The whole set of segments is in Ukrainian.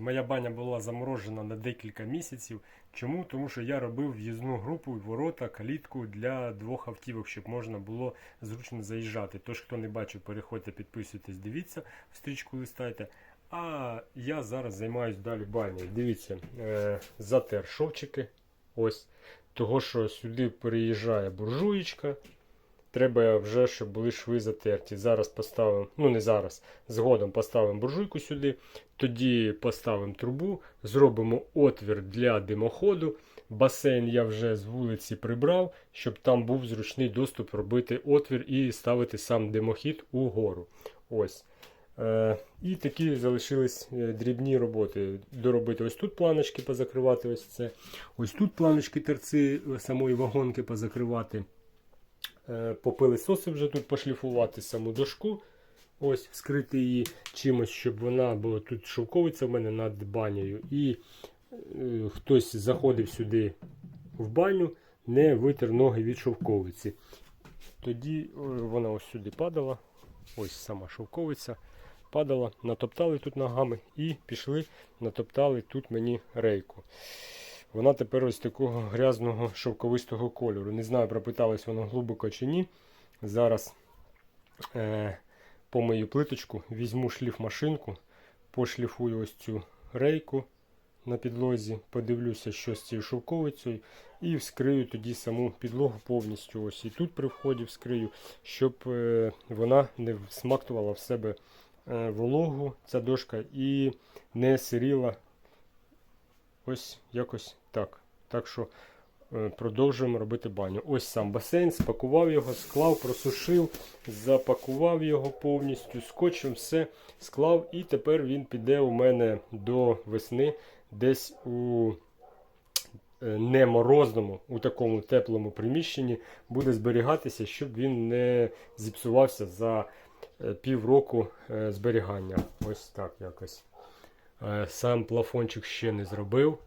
Моя баня була заморожена на декілька місяців. Чому? Тому що я робив в'їзну групу, ворота, калітку для двох автівок, щоб можна було зручно заїжджати. Тож, хто не бачив, переходьте, підписуйтесь, дивіться, в стрічку листайте. А я зараз займаюся далі банею. Дивіться, е, затер шовчики. Ось. Того, що сюди переїжджає буржуєчка. Треба вже, щоб були шви затерті. Зараз поставимо, ну не зараз, згодом поставимо буржуйку сюди, тоді поставимо трубу, зробимо отвір для димоходу. Басейн я вже з вулиці прибрав, щоб там був зручний доступ робити отвір і ставити сам димохід угору. Ось. Е, і такі залишились е, дрібні роботи. Доробити ось тут планочки позакривати. Ось це. Ось тут планочки торці е, самої вагонки позакривати. Е, попилисоси вже тут пошліфувати саму дошку. Ось, вскрити її чимось, щоб вона була тут шовковиця в мене над банею. І е, хтось заходив сюди в баню, не витер ноги від шовковиці. Тоді е, вона ось сюди падала. Ось сама шовковиця падала, натоптали тут ногами і пішли, натоптали тут мені рейку. Вона тепер ось такого грязного шовковистого кольору. Не знаю, пропиталось воно глибоко чи ні. Зараз е, помию плиточку, візьму шліфмашинку, пошліфую ось цю рейку на підлозі, подивлюся, що з цією шовковицею, і вскрию тоді саму підлогу повністю. Ось І тут при вході вскрию, щоб е, вона не всмактувала в себе е, вологу, ця дошка, і не сиріла Ось якось так. Так що е, продовжуємо робити баню. Ось сам басейн, спакував його, склав, просушив, запакував його повністю, скотчем все склав. І тепер він піде у мене до весни десь у е, не морозному, у такому теплому приміщенні буде зберігатися, щоб він не зіпсувався за е, півроку зберігання. Ось так якось. Сам плафончик ще не зробив.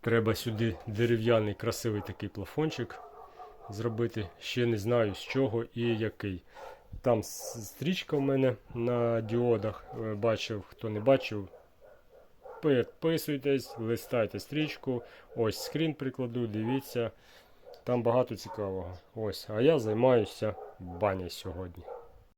Треба сюди дерев'яний красивий такий плафончик зробити. Ще не знаю з чого і який. Там стрічка в мене на діодах. Е, Бачив, хто не бачив. Підписуйтесь, листайте стрічку. Ось скрін прикладу, дивіться. Там багато цікавого. Ось, а я займаюся банею сьогодні.